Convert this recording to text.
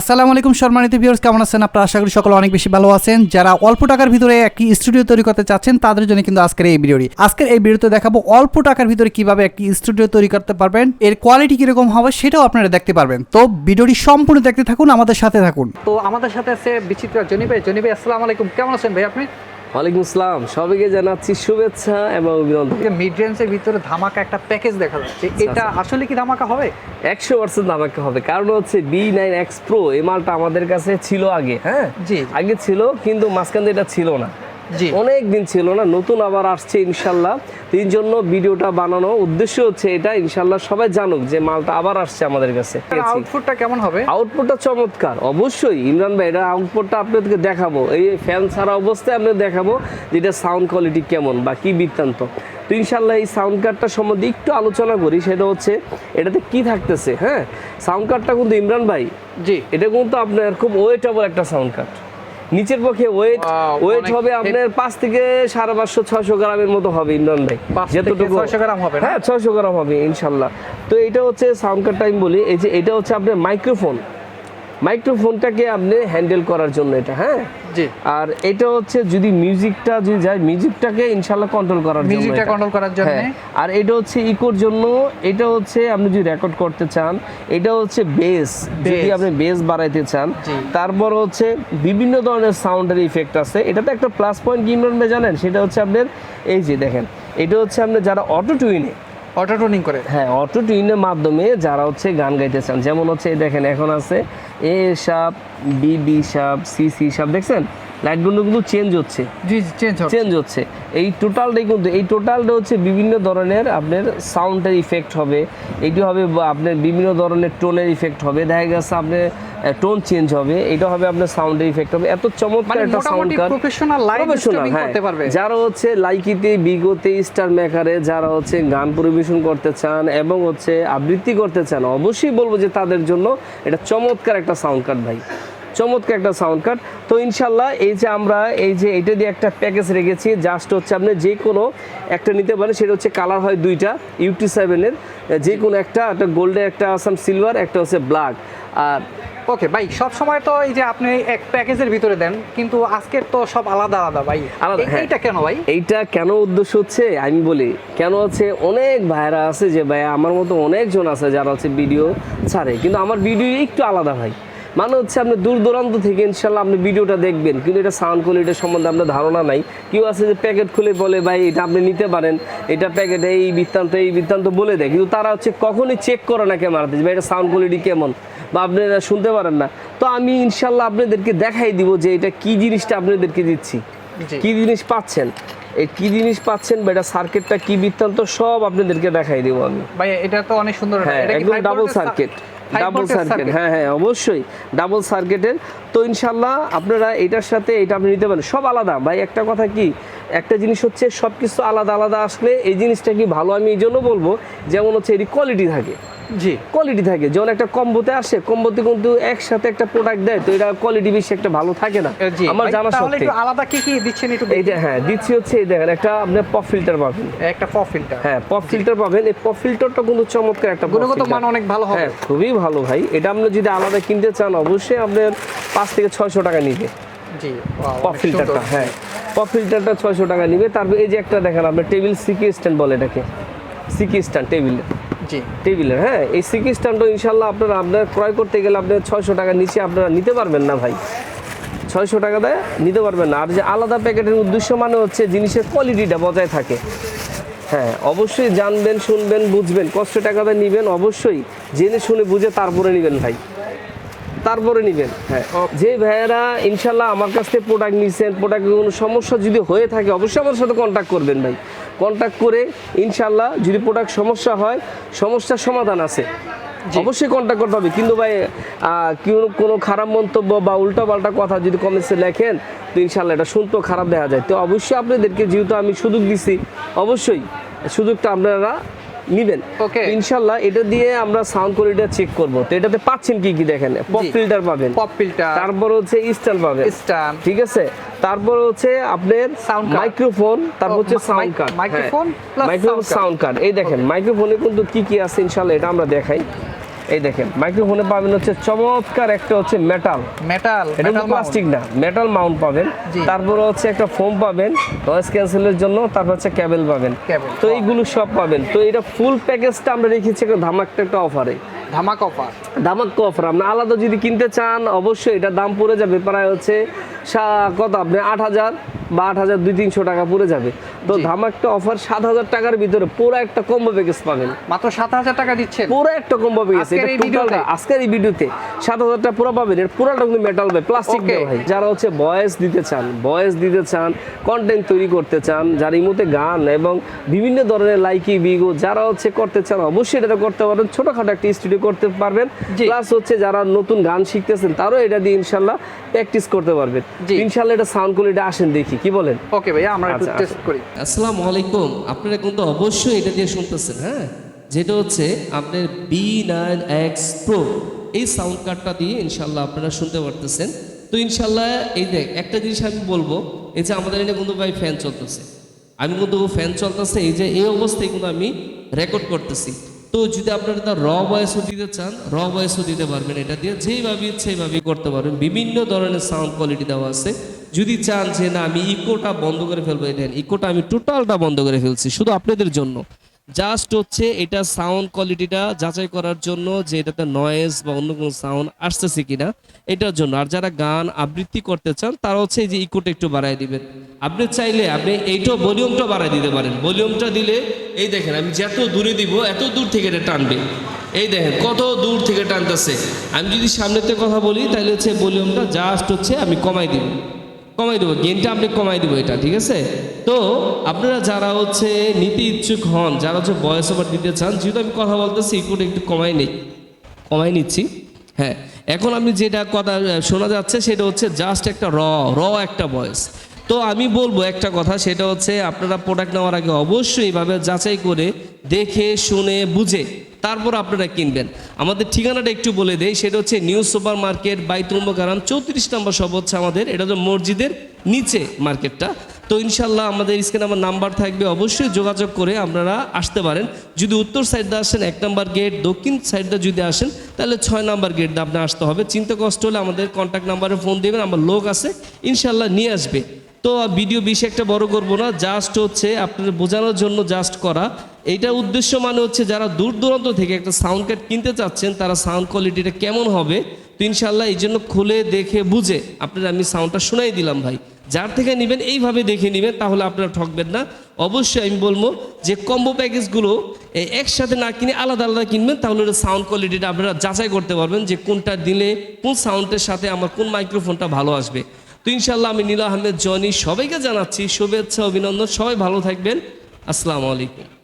আসসালামু আলাইকুম সম্মানিত ভিউয়ার্স, কেমন আছেন আপনারা? আশা করি সকলে অনেক বেশি ভালো আছেন। যারা অল্প টাকার ভিতরে একটি স্টুডিও তৈরি করতে চাচ্ছেন, তাদের জন্য কিন্তু আজকের এই ভিডিওটি। আজকের এই ভিডিওতে দেখাবো অল্প টাকার ভিতরে কীভাবে একটি স্টুডিও তৈরি করতে পারবেন, এর কোয়ালিটি কীরকম হবে সেটাও আপনারা দেখতে পারবেন। তো ভিডিওটি সম্পূর্ণ দেখতে থাকুন, আমাদের সাথে থাকুন। তো আমাদের সাথে আছে বিচিত্রা জনি ভাই জনি ভাই আসসালামু আলাইকুম। কেমন আছেন ভাই আপনি? ওয়ালাইকুম আসসালাম। সবাইকে জানাচ্ছি শুভেচ্ছা এবং অভিনন্দন। মিড রেঞ্জের ভিতরে ধামাকা একটা প্যাকেজ দেখা যাচ্ছে। এটা আসলে কি ধামাকা হবে? একশো পার্সেন্ট ধামাকা হবে। কারণ হচ্ছে বি নাইন এক্স প্রো এই মালটা আমাদের কাছে ছিল আগে হ্যাঁ? জি। আগে ছিল কিন্তু মাঝখান দিয়ে এটা ছিল না। অনেক দিন ছিল না নতুন আবার আসছে ইনশাল্লাহ। তিন জন্য ভিডিওটা বানানো উদ্দেশ্য হচ্ছে এটা ইনশাল্লাহ সবাই জানুক যে মালটা আবার আসছে আমাদের কাছে। আউটপুটটা কেমন হবে? আউটপুটটা চমৎকার অবশ্যই। ইমরান ভাই এটা আউটপুটটা আপনাদেরকে দেখাবো। এই ফ্যান ছাড়া অবস্থায় আপনাদের দেখাবো যে এটা সাউন্ড কোয়ালিটি কেমন বা কি বৃত্তান্ত। তো ইনশাল্লাহ এই সাউন্ড কার্ডটা সম্বন্ধে একটু আলোচনা করি সেটা হচ্ছে এটাতে কি থাকতেছে হ্যাঁ? সাউন্ড কার্ডটা কিন্তু ইমরান ভাই জি। এটা কিন্তু আপনার খুব ওয়েটেবল একটা সাউন্ড কার্ড নিচের পক্ষে ওয়েট ওয়েট হবে আপনার পাঁচ থেকে সাড়ে পাঁচশো ছয়শো গ্রামের মতো হবে ইমরান ভাই। পাঁচ থেকে 600 গ্রাম হবে হ্যাঁ ছয়শো গ্রাম হবে ইনশাল্লাহ। তো এটা হচ্ছে সাউন্ড কার্ডটা আমি বলি। এই যে এটা হচ্ছে আপনার মাইক্রোফোন মাইক্রোফোনটাকে আপনি হ্যান্ডেল করার জন্য এটা হ্যাঁ? জি। আর এটা হচ্ছে যদি মিউজিকটা যদি যায় মিউজিকটাকে ইনশাল্লাহ কন্ট্রোল করার জন্য মিউজিকটা কন্ট্রোল করার জন্য। হ্যাঁ, আর এটা হচ্ছে ইকোর জন্য এটা হচ্ছে আপনি যদি রেকর্ড করতে চান এটা হচ্ছে বেস যদি আপনি বেস বাড়াইতে চান তারপর হচ্ছে বিভিন্ন ধরনের সাউন্ডের ইফেক্ট আছে। এটাতে একটা প্লাস পয়েন্ট কি জানেন? সেটা হচ্ছে আপনার এই যে দেখেন এটা হচ্ছে আপনার যারা অটো টুইনে অটো টোনিং করে? হ্যাঁ অটো টিউনের মাধ্যমে যারা হচ্ছে গান গাইতে চান, যেমন হচ্ছে দেখেন, এখন আছে এ সাপ বি বি সাপ সি সি সাপ দেখছেন? লাইটগুলো কিন্তু চেঞ্জ হচ্ছে। জি চেঞ্জ হচ্ছে। এই টোটালটাই কিন্তু এই টোটালটা হচ্ছে বিভিন্ন ধরনের আপনার সাউন্ডের ইফেক্ট হবে। এটি হবে আপনার বিভিন্ন ধরনের টোনের ইফেক্ট হবে। দেখা গেছে আপনার টোন চেঞ্জ হবে। এটা হবে আপনার সাউন্ডের ইফেক্ট হবে। এত চমৎকার মানে একটা sound card professional live streaming হ্যাঁ। করতে পারবে। যারা হচ্ছে লাইকিতে বিগতে স্টার মেকারে যারা হচ্ছে গান পরিবেশন করতে চান এবং হচ্ছে আবৃত্তি করতে চান অবশ্যই বলব যে তাদের জন্য এটা চমৎকার একটা সাউন্ড কার্ড ভাই। চমৎকার একটা সাউন্ড কার্ড তো ইনশাল্লাহ এই যে আমরা এই যে এটা দিয়ে একটা প্যাকেজ রেখেছি জাস্ট হচ্ছে আপনি যে কোনো একটা নিতে পারেন সেটা হচ্ছে কালার হয় দুইটা ইউটি সেভেনের যে কোনো একটা একটা গোল্ডে একটা আসাম সিলভার একটা হচ্ছে ব্ল্যাক আর ওকে ভাই সব সময় তো এই যে আপনি এক প্যাকেজের ভিতরে দেন কিন্তু আজকের তো সব আলাদা আলাদা ভাই। আলাদা, হ্যাঁ। এইটা কেন ভাই? এইটা কেন উদ্দেশ্য হচ্ছে আমি বলি কেন হচ্ছে অনেক ভাইরা আছে যে ভাই আমার মতো অনেকজন আছে যারা হচ্ছে ভিডিও ছাড়ে কিন্তু আমার ভিডিও একটু আলাদা ভাই। মানে হচ্ছে আপনি দূর দূরান্ত থেকে ইনশাল্লাহ আপনি ভিডিওটা দেখবেন। কিন্তু এটা সাউন্ড কোয়ালিটির সম্বন্ধে আপনার ধারণা নাই। কেউ আছে যে প্যাকেট খুলে বলে ভাই এটা আপনি নিতে পারেন। এটা প্যাকেট এই বৃত্তান্ত এই বৃত্তান্ত বলে দেয়। কিন্তু তারা হচ্ছে কখনই চেক করে না ক্যামেরাতে ভাই এটা সাউন্ড কোয়ালিটি কেমন? বা আপনি এটা শুনতে পারেন না। তো আমি ইনশাল্লাহ আপনাদেরকে দেখাই দিব যে এটা কি জিনিসটা আপনাদেরকে দিচ্ছি। কি জিনিস পাচ্ছেন? এই কি জিনিস পাচ্ছেন বা এটা সার্কিটটা কি বৃত্তান্ত সব আপনাদেরকে দেখাই দেবো আমি। ভাই এটা তো অনেক সুন্দর। হ্যাঁ একদম ডাবল সার্কিট ডাবল সার্কেট হ্যাঁ হ্যাঁ অবশ্যই ডাবল সার্কিটের তো ইনশাল্লাহ আপনারা এটার সাথে এটা আপনি নিতে পারেন। সব আলাদা। ভাই একটা কথা কি? একটা জিনিস হচ্ছে সব কিছু আলাদা আলাদা আসলে এই জিনিসটা কি ভালো আমি এই জন্য বলব যেমন হচ্ছে এটি কোয়ালিটি থাকে। জি। কোয়ালিটি থাকে। যখন একটা কম্বোতে আসে কম্বোতে কিন্তু একসাথে একটা প্রোডাক্ট দেয় তো এটা কোয়ালিটি বেশি একটা ভালো থাকে না। আমার জানা তাহলে সত্যি একটু আলাদা কি কি দিচ্ছেন একটু এইটা হ্যাঁ দিচ্ছি হচ্ছে এই দেখেন একটা আপনি পপ ফিল্টার পাবেন। একটা পপ ফিল্টার হ্যাঁ পপ ফিল্টার পাবেন। এই পপ ফিল্টারটা কিন্তু চমৎকার একটা গুণগত মান অনেক ভালো হবে। হ্যাঁ খুবই ভালো ভাই। এটা আপনি যদি আলাদা কিনতে চান অবশ্যই আপনার পাঁচ থেকে ছয়শো টাকা নিবে। জি পপ ফিল্টারটা হ্যাঁ। পপ ফিল্টারটা ছয়শো টাকা নিবে। তারপর এই যে একটা দেখেন আপনার টেবিল সিকি স্ট্যান্ড বলে এটাকে। সিকি স্ট্যান্ড টেবিল টেবিলের হ্যাঁ? এই সিকি স্ট্যান্ডও ইনশাল্লাহ আপনারা, আপনার ক্রয় করতে গেলে আপনার ছয়শো টাকা নিচে আপনারা নিতে পারবেন না ভাই। ছয়শো টাকা দেয়, নিতে পারবেন না। আর যে আলাদা প্যাকেটের উদ্দেশ্য মানে হচ্ছে জিনিসের কোয়ালিটিটা বজায় থাকে। হ্যাঁ অবশ্যই জানবেন, শুনবেন, বুঝবেন, কষ্ট টাকা দিয়ে নিবেন, অবশ্যই জেনে শুনে বুঝে তারপরে নেবেন ভাই। তারপরে নেবেন। হ্যাঁ। যে ভাইয়েরা ইনশাল্লাহ আমার কাছ থেকে প্রোডাক্ট নিচ্ছেন প্রোডাক্টের কোনো সমস্যা যদি হয়ে থাকে অবশ্যই আমার সাথে কন্ট্যাক্ট করবেন ভাই। কন্ট্যাক্ট করে ইনশাল্লাহ যদি প্রোডাক্ট সমস্যা হয় সমস্যার সমাধান আছে। অবশ্যই কন্ট্যাক্ট করতে হবে। কিন্তু ভাই কোনো খারাপ মন্তব্য বা উল্টা পাল্টা কথা যদি কমেন্টসে লেখেন তো ইনশাল্লাহ এটা শুনতেও খারাপ দেখা যায়। তো অবশ্যই আপনাদেরকে যেহেতু আমি সুযোগ দিছি অবশ্যই সুযোগটা আপনারা নিবেন. ইনশাল্লাহ এটা দিয়ে আমরা সাউন্ড কোয়ালিটি চেক করব। তো এটাতে পাচ্ছেন কি কি দেখেন? পপ ফিল্টার পাবেন। পপ ফিল্টার তারপর হচ্ছে স্টাইল পাবেন। স্টান ঠিক আছে? তারপর হচ্ছে আপনার সাউন্ড মাইক্রোফোন তারপর হচ্ছে sound card microphone plus sound card এই দেখেন মাইক্রোফোনে কিন্তু কি কি আছে ইনশাল্লাহ এটা আমরা দেখাই। এই দেখেন মাইক্রোফোনে পাবেন হচ্ছে চমৎকার একটা হচ্ছে মেটাল মেটাল এটা প্লাস্টিক না মেটাল মাউন্ট পাবেন। তারপরে হচ্ছে একটা ফোম পাবেন নয়েজ ক্যান্সেলের জন্য তারপর হচ্ছে ক্যাবেল পাবেন। তো এইগুলো সব পাবেন। তো এটা ফুল প্যাকেজটা আমরা রেখেছি একটা ধামাকটা একটা অফারে ধামাক অফার ধামাক অফার আপনি আলাদা যদি কিনতে চান অবশ্যই এটা দাম পড়ে যাবে প্রায় হচ্ছে কত আপনি? আট হাজার। বা আট হাজার দুই তিনশো টাকা পড়ে যাবে তো। ধামাকটা অফার সাত হাজার টাকার ভিতরে পুরো একটা কম্বো প্যাকেজ পাবেন মাত্র সাত হাজার টাকা দিচ্ছেন পুরো একটা কম্বো প্যাকেজ আজকের এটা এই টোটালটা ভিডিওতে? আজকের এই ভিডিওতে সাত হাজার টাকা পুরো পাবেন এর পুরোটা কিন্তু মেটাল ভাই প্লাস্টিক. ভাই যারা হচ্ছে ভয়েস দিতে চান ভয়েস দিতে চান কন্টেন্ট তৈরি করতে চান যারা এই মুহূর্তে গান এবং বিভিন্ন ধরনের লাইকি বিগো যারা হচ্ছে করতে চান অবশ্যই এটা করতে পারবেন ছোটখাটো একটা স্টুডিও করতে পারবেন। প্লাস হচ্ছে যারা নতুন গান শিখতেছেন তারও এটা দিয়ে ইনশাল্লাহ প্র্যাকটিস করতে পারবেন। জি। ইনশাল্লাহ এটা সাউন্ড কোয়ালিটি আসেন দেখি কি বলেন? ওকে ভাইয়া আমরা একটু আচ্ছা, টেস্ট করি। আসসালামু আলাইকুম। আপনারা কিন্তু অবশ্যই এটা দিয়ে শুনতেছেন হ্যাঁ? যেটা হচ্ছে আপনার বি নাইন এক্স প্রো এই সাউন্ড কার্ডটা দিয়ে ইনশাল্লাহ আপনারা শুনতে পারতেছেন। তো ইনশাল্লাহ এই দেখ একটা জিনিস আমি বলব এই যে আমাদের এখানে কিন্তু ভাই ফ্যান চলতেছে। আমি কিন্তু ফ্যান চলতেছে এই যে এই অবস্থায় কিন্তু আমি রেকর্ড করতেছি। তো যদি আপনারা তার র বয়সও দিতে চান, র বয়সও দিতে পারবেন এটা দিয়ে, যেইভাবে ইচ্ছে এইভাবেই করতে পারবেন। বিভিন্ন ধরনের সাউন্ড কোয়ালিটি দেওয়া আছে। যদি চান যে না, আমি ইকোটা বন্ধ করে ফেলব দেন ইকোটা আমি টোটালটা বন্ধ করে ফেলছি, শুধু আপনাদের জন্য। জাস্ট হচ্ছে এটা সাউন্ড কোয়ালিটিটা যাচাই করার জন্য যে এটাতে নয়েজ বা অন্য কোনো সাউন্ড আসতেছে কিনা, এটার জন্য। আর যারা গান আবৃত্তি করতে চান, তারা হচ্ছে এই যে ইকোটা একটু বাড়ায় দিবেন। আপনি চাইলে আপনি এইটাও ভলিউমটা বাড়ায় দিতে পারেন। ভলিউমটা দিলে, এই দেখেন আমি যত দূরে দিব, এত দূর থেকে এটা টানবে। এই দেখেন কত দূর থেকে টানতেছে। আমি যদি সামনেতে কথা বলি, তাহলে হচ্ছে ভলিউমটা জাস্ট হচ্ছে আমি কমাই দিব। কমাই দেবো গেনটা আপনি কমাই দেবো এটা, ঠিক আছে? তো আপনারা যারা হচ্ছে নিতে ইচ্ছুক হন, যারা হচ্ছে বয়স ওভার দিতে চান, যেহেতু আমি কথা বলতেছি ইকুটা একটু কমাই নেই, কমাই নিচ্ছি হ্যাঁ? এখন আপনি যেটা কথা শোনা যাচ্ছে, সেটা হচ্ছে জাস্ট একটা র র একটা ভয়েস তো আমি বলব একটা কথা, সেটা হচ্ছে আপনারা প্রোডাক্ট নেওয়ার আগে অবশ্যই এইভাবে যাচাই করে দেখে, শুনে, বুঝে তারপর আপনারা কিনবেন। আমাদের ঠিকানাটা একটু বলে দেই, সেটা হচ্ছে নিউ সুপার মার্কেট বাইতুল চৌত্রিশ নম্বর সব হচ্ছে আমাদের, এটা হচ্ছে মসজিদের নিচে মার্কেটটা। তো ইনশাল্লাহ আমাদের স্ক্রিনে আমার নাম্বার থাকবে, অবশ্যই যোগাযোগ করে আপনারা আসতে পারেন। যদি উত্তর সাইড দিয়ে আসেন, এক নাম্বার গেট, দক্ষিণ সাইড দিয়ে যদি আসেন, তাহলে ছয় নাম্বার গেট দিয়ে আপনি আসতে হবে। চিন্তা কষ্ট হলে আমাদের কন্ট্যাক্ট নাম্বারে ফোন দেবেন, আমার লোক আছে ইনশাল্লাহ নিয়ে আসবে। তো ভিডিও বেশি একটা বড় করব না জাস্ট হচ্ছে আপনার বোঝানোর জন্য জাস্ট করা। এইটার উদ্দেশ্য মানে হচ্ছে যারা দূর দূরান্ত থেকে একটা সাউন্ড কার্ড কিনতে চাচ্ছেন, তারা সাউন্ড কোয়ালিটিটা কেমন হবে, তো ইনশাল্লাহ এই জন্য খুলে দেখে বুঝে আপনার আমি সাউন্ডটা শোনাই দিলাম ভাই। যার থেকে নেবেন এইভাবে দেখে নেবেন, তাহলে আপনারা ঠকবেন না। অবশ্যই আমি বলব যে কম্বো প্যাকেজগুলো একসাথে না কিনে আলাদা আলাদা কিনবেন, তাহলে সাউন্ড কোয়ালিটিটা আপনারা যাচাই করতে পারবেন যে কোনটা দিলে কোন সাউন্ডের সাথে আমার কোন মাইক্রোফোনটা ভালো আসবে। তো ইনশাল্লাহ আমি নীল আহমেদ জনি সবাইকে জানাচ্ছি শুভেচ্ছা, অভিনন্দন। সবাই ভালো থাকবেন। আসসালামু আলাইকুম।